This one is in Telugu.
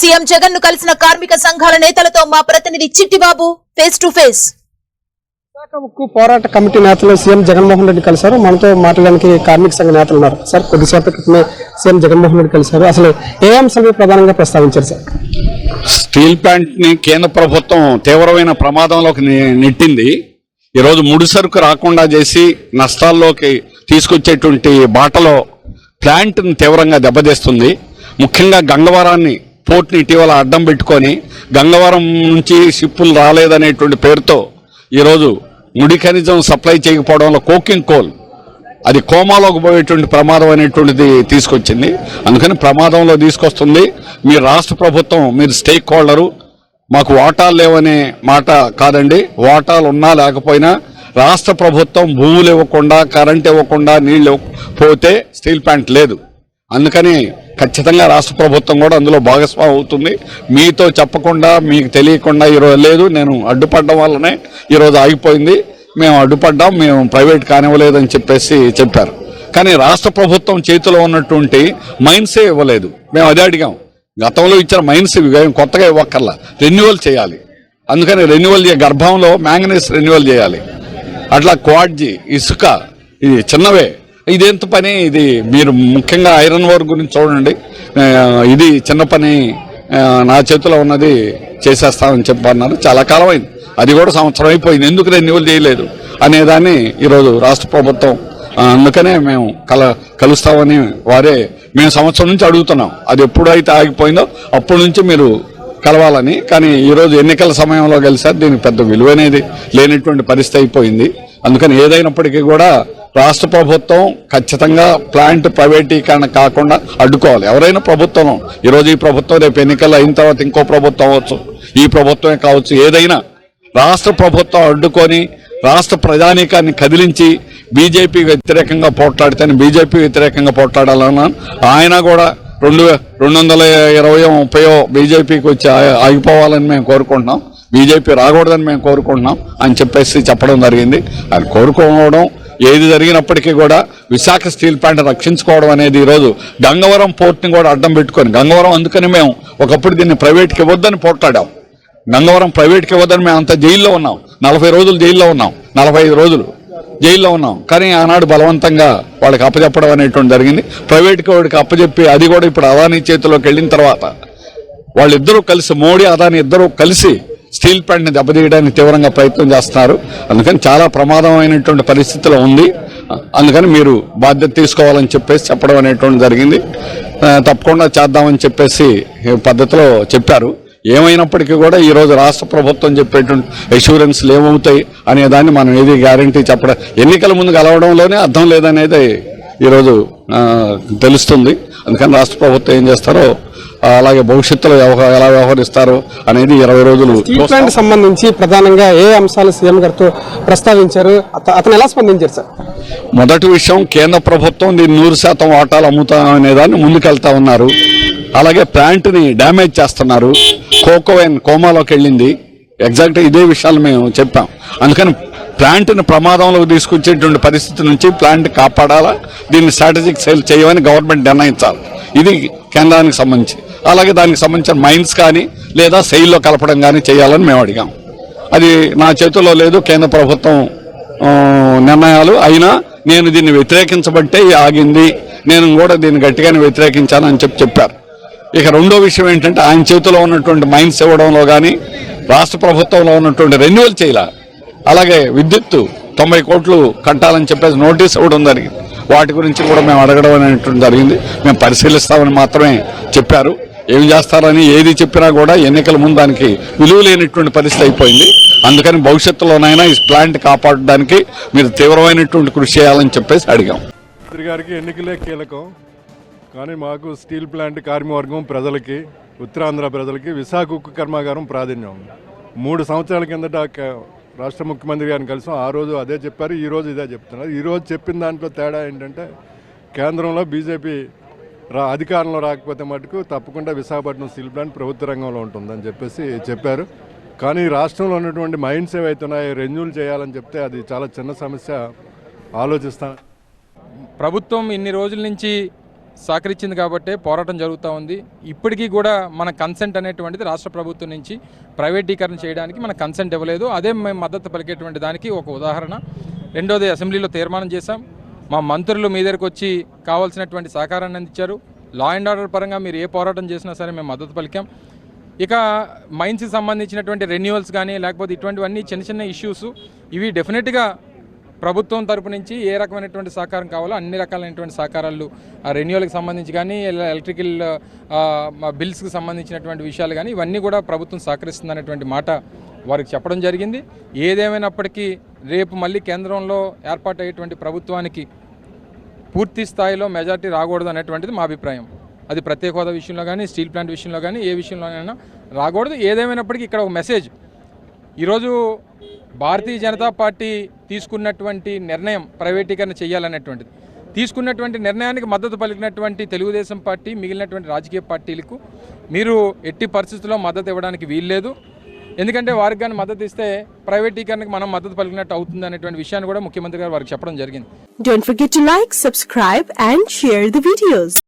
సీఎం జగన్ను కలిసిన కార్మిక సంఘాల నేతలతో మా ప్రతినిధి చిట్టిబాబు ఫేస్ టు ఫేస్. ఉక్కు పోరాట కమిటీ నేతలు సీఎం జగన్మోహన్ రెడ్డి కలిశారు. మనతో మాట్లాడడానికి కార్మిక సంఘ నేతలు ఉన్నారు. సార్ కొద్దిసేపటి క్రితమే సీఎం జగన్మోహన్ రెడ్డి కలిశారు. అసలు ఏ అంశాలు ప్రధానంగా ప్రస్తావించారు సార్? స్టీల్ ప్లాంట్ని కేంద్ర ప్రభుత్వం తీవ్రమైన ప్రమాదంలోకి నెట్టింది. ఈరోజు ముడి సరుకు రాకుండా చేసి నష్టాల్లోకి తీసుకొచ్చేటువంటి బాటలో ప్లాంట్ని తీవ్రంగా దెబ్బతీస్తుంది. ముఖ్యంగా గంగవరాన్ని పోర్ట్ని ఇటీవల అడ్డం పెట్టుకొని గంగవరం నుంచి షిప్పులు రాలేదనేటువంటి పేరుతో ఈరోజు ముడి ఖనిజం సప్లై చేయకపోవడంలో కోకింగ్ కోల్ అది కోమాలోకి పోయేటువంటి ప్రమాదం అనేటువంటిది తీసుకొచ్చింది. అందుకని ప్రమాదంలో తీసుకొస్తుంది. మీ రాష్ట్ర ప్రభుత్వం మీరు స్టేక్ హోల్డరు మాకు వాటాలు లేవనే మాట కాదండి. వాటాలు ఉన్నా లేకపోయినా రాష్ట్ర ప్రభుత్వం భూములు ఇవ్వకుండా కరెంట్ ఇవ్వకుండా నీళ్ళు పోతే స్టీల్ ప్లాంట్ లేదు. అందుకని ఖచ్చితంగా రాష్ట్ర ప్రభుత్వం కూడా అందులో భాగస్వామి అవుతుంది. మీతో చెప్పకుండా మీకు తెలియకుండా ఈరోజు లేదు. నేను అడ్డుపడడం వల్లనే ఈరోజు ఆగిపోయింది. మేము అడ్డుపడ్డాం. మేము ప్రైవేట్ కానివ్వలేదని చెప్పేసి చెప్పారు. కానీ రాష్ట్ర ప్రభుత్వం చేతిలో ఉన్నటువంటి మైన్సే ఇవ్వలేదు. మేము అదే అడిగాం. గతంలో ఇచ్చిన మైన్స్ ఇవి కొత్తగా ఇవ్వక్కర్లా. రెన్యువల్ చేయాలి. అందుకని రెన్యువల్ గర్భంలో మ్యాంగనీస్ రెన్యువల్ చేయాలి. అట్లా క్వాడ్జి ఇసుక ఇది చిన్నవే ఇదేంత పని? ఇది మీరు ముఖ్యంగా ఐరన్ వర్క్ గురించి చూడండి. ఇది చిన్న పని నా చేతిలో ఉన్నది చేసేస్తామని చెప్పన్నారు. చాలా కాలం అయింది అది కూడా సంవత్సరం అయిపోయింది. ఎందుకు రెన్యువల్ చేయలేదు? అనేదాన్ని ఈరోజు రాష్ట్ర ప్రభుత్వం అందుకనే మేము కల కలుస్తామని వారే మేము సంవత్సరం నుంచి అడుగుతున్నాం. అది ఎప్పుడైతే ఆగిపోయిందో అప్పటి నుంచి మీరు కలవాలని. కానీ ఈరోజు ఎన్నికల సమయంలో కలిసారు దీనికి పెద్ద విలువనేది లేనటువంటి పరిస్థితి అయిపోయింది. అందుకని ఏదైనప్పటికీ కూడా రాష్ట్ర ప్రభుత్వం ఖచ్చితంగా ప్లాంట్ ప్రైవేటీకరణ కాకుండా అడ్డుకోవాలి. ఎవరైనా ప్రభుత్వం ఈరోజు ఈ ప్రభుత్వం రేపు ఎన్నికలు అయిన తర్వాత ఇంకో ప్రభుత్వం అవ్వచ్చు. ఈ ప్రభుత్వమే కావచ్చు. ఏదైనా రాష్ట్ర ప్రభుత్వం అడ్డుకొని రాష్ట్ర ప్రజానీకాన్ని కదిలించి బీజేపీ వ్యతిరేకంగా పోట్లాడితేనే బీజేపీ వ్యతిరేకంగా పోట్లాడాలన్నా ఆయన కూడా రెండు రెండు వందల ఇరవయో ముప్పయో బీజేపీకి వచ్చి ఆగిపోవాలని మేము కోరుకుంటున్నాం. బీజేపీ రాకూడదని మేము కోరుకుంటున్నాం అని చెప్పేసి చెప్పడం జరిగింది. ఆయన కోరుకోవడం ఏది జరిగినప్పటికీ కూడా విశాఖ స్టీల్ ప్లాంట్ రక్షించుకోవడం అనేది ఈరోజు గంగవరం పోర్ట్ని కూడా అడ్డం పెట్టుకొని గంగవరం అందుకని మేము ఒకప్పుడు దీన్ని ప్రైవేట్కి ఇవ్వద్దని పోట్లాడాం. గంగవరం ప్రైవేట్కి ఇవ్వద్దని మేము అంత జైల్లో ఉన్నాం. నలభై రోజులు జైల్లో ఉన్నాం. నలభై ఐదు రోజులు జైల్లో ఉన్నాం. కానీ ఆనాడు బలవంతంగా వాళ్ళకి అప్పచెప్పడం అనేటువంటి జరిగింది. ప్రైవేట్కి వాడికి అప్పచెప్పి అది కూడా ఇప్పుడు అదానీ చేతిలోకి వెళ్ళిన తర్వాత వాళ్ళిద్దరూ కలిసి మోడీ అదాని ఇద్దరూ కలిసి స్టీల్ ప్లాంట్ని దెబ్బతీయడానికి తీవ్రంగా ప్రయత్నం చేస్తున్నారు. అందుకని చాలా ప్రమాదమైనటువంటి పరిస్థితిలో ఉంది. అందుకని మీరు బాధ్యత తీసుకోవాలని చెప్పేసి చెప్పడం అనేటువంటి జరిగింది. తప్పకుండా చేద్దామని చెప్పేసి పద్ధతిలో చెప్పారు. ఏమైనప్పటికీ కూడా ఈ రోజు రాష్ట్ర ప్రభుత్వం చెప్పేటువంటి ఇన్సూరెన్స్లు ఏమవుతాయి అనే దాన్ని మనం ఏది గ్యారంటీ చెప్పడం ఎన్నికల ముందు కలవడంలోనే అర్థం లేదనేది ఈరోజు తెలుస్తుంది. అందుకని రాష్ట్ర ప్రభుత్వం ఏం చేస్తారో అలాగే భవిష్యత్తులో ఎలా వ్యవహరిస్తారో అనేది ఇరవై రోజులు స్టీల్ సంబంధించి ప్రధానంగా ఏ అంశాలు సీఎం గారితో ప్రస్తావించారు? అత- అతను ఎలా స్పందించారు సార్? మొదటి విషయం కేంద్ర ప్రభుత్వం దీన్ని నూరు శాతం వాటాలు అమ్ముతాం అనే దాన్ని ముందుకెళ్తా ఉన్నారు. అలాగే ప్లాంట్ని డ్యామేజ్ చేస్తున్నారు. కోకోవైన్ కోమాలోకి వెళ్ళింది. ఎగ్జాక్ట్ ఇదే విషయాలు మేము చెప్పాం. అందుకని ప్లాంట్ని ప్రమాదంలోకి తీసుకొచ్చేటువంటి పరిస్థితి నుంచి ప్లాంట్ కాపాడాలా? దీన్ని స్ట్రాటజిక్ సేల్ చేయమని గవర్నమెంట్ నిర్ణయించాలి. ఇది కేంద్రానికి సంబంధించి. అలాగే దానికి సంబంధించిన మైన్స్ కానీ లేదా సెయిల్లో కలపడం కానీ చేయాలని మేము అడిగాం. అది నా చేతుల్లో లేదు కేంద్ర ప్రభుత్వం నిర్ణయాలు. అయినా నేను దీన్ని వ్యతిరేకించబట్టే ఆగింది. నేను కూడా దీన్ని గట్టిగానే వ్యతిరేకించానని చెప్పి చెప్పారు. ఇక రెండో విషయం ఏంటంటే ఆయన చేతిలో ఉన్నటువంటి మైన్స్ ఇవ్వడంలో కానీ రాష్ట్ర ప్రభుత్వంలో ఉన్నటువంటి రెన్యువల్ చేయాల. అలాగే విద్యుత్తు తొంభై కోట్లు కట్టాలని చెప్పేసి నోటీస్ ఇవ్వడం జరిగింది. వాటి గురించి కూడా మేము అడగడం అనేటువంటి జరిగింది. మేము పరిశీలిస్తామని మాత్రమే చెప్పారు. ఏం చేస్తారని ఏది చెప్పినా కూడా ఎన్నికల ముందు దానికి విలువ లేనటువంటి పరిస్థితి అయిపోయింది. అందుకని భవిష్యత్తులోనైనా ఈ ప్లాంట్ కాపాడడానికి మీరు తీవ్రమైనటువంటి కృషి చేయాలని చెప్పేసి అడిగాం. మంత్రి గారికి ఎన్నికలే కీలకం. కానీ మాకు స్టీల్ ప్లాంట్ కార్మికవర్గం ప్రజలకి ఉత్తరాంధ్ర ప్రజలకి విశాఖ ఉక్కు కర్మాగారం ప్రాధాన్యం. మూడు సంవత్సరాల కిందట రాష్ట్ర ముఖ్యమంత్రి గారిని కలిసాం. ఆ రోజు అదే చెప్పారు ఈరోజు ఇదే చెప్తున్నారు. ఈరోజు చెప్పిన దాంట్లో తేడా ఏంటంటే కేంద్రంలో బీజేపీ రా అధికారంలో రాకపోతే మటుకు తప్పకుండా విశాఖపట్నం స్టీల్ ప్లాంట్ ప్రభుత్వ రంగంలో ఉంటుందని చెప్పేసి చెప్పారు. కానీ రాష్ట్రంలో ఉన్నటువంటి మైండ్స్ ఏవైతే రెన్యూల్ చేయాలని చెప్తే అది చాలా చిన్న సమస్య ఆలోచిస్తాను ప్రభుత్వం ఇన్ని రోజుల నుంచి సహకరించింది కాబట్టే పోరాటం జరుగుతూ ఉంది. ఇప్పటికీ కూడా మన కన్సెంట్ అనేటువంటిది రాష్ట్ర ప్రభుత్వం నుంచి ప్రైవేటీకరణ చేయడానికి మన కన్సెంట్ ఇవ్వలేదు. అదే మేము మద్దతు పలికేటువంటి దానికి ఒక ఉదాహరణ. రెండోది అసెంబ్లీలో తీర్మానం చేశాం. మా మంత్రులు మీ దగ్గరకు వచ్చి కావాల్సినటువంటి సహకారాన్ని అందించారు. లా అండ్ ఆర్డర్ పరంగా మీరు ఏ పోరాటం చేసినా సరే మేము మద్దతు పలికాం. ఇక మైన్స్కి సంబంధించినటువంటి రెన్యువల్స్ కానీ లేకపోతే ఇటువంటివన్నీ చిన్న చిన్న ఇష్యూస్ ఇవి డెఫినెట్గా ప్రభుత్వం తరపు నుంచి ఏ రకమైనటువంటి సహకారం కావాలో అన్ని రకాలైనటువంటి సహకారాలు ఆ రెన్యువల్కి సంబంధించి కానీ ఎలక్ట్రికల్ బిల్స్కి సంబంధించినటువంటి విషయాలు కానీ ఇవన్నీ కూడా ప్రభుత్వం సహకరిస్తుంది మాట వారికి చెప్పడం జరిగింది. ఏదేమైనప్పటికీ రేపు మళ్ళీ కేంద్రంలో ఏర్పాటయ్యేటువంటి ప్రభుత్వానికి పూర్తి స్థాయిలో మెజార్టీ రాకూడదు అనేటువంటిది మా అభిప్రాయం. అది ప్రత్యేక హోదా విషయంలో కానీ స్టీల్ ప్లాంట్ విషయంలో కానీ ఏ విషయంలోనైనా రాకూడదు. ఏదేమైనప్పటికీ ఇక్కడ ఒక మెసేజ్. ఈరోజు భారతీయ జనతా పార్టీ తీసుకున్నటువంటి నిర్ణయం ప్రైవేటీకరణ చేయాలనేటువంటిది. తీసుకున్నటువంటి నిర్ణయానికి మద్దతు పలికినటువంటి తెలుగుదేశం పార్టీ మిగిలినటువంటి రాజకీయ పార్టీలకు మీరు ఎట్టి పరిస్థితుల్లో మద్దతు ఇవ్వడానికి వీల్లేదు. ఎందుకంటే వారికి కానీ మద్దతు ఇస్తే ప్రైవేటీకరణకు మనం మద్దతు పలికినట్టు అవుతుంది అనేటువంటి విషయాన్ని కూడా ముఖ్యమంత్రి గారు వారికి చెప్పడం జరిగింది. Don't forget to like subscribe and share the videos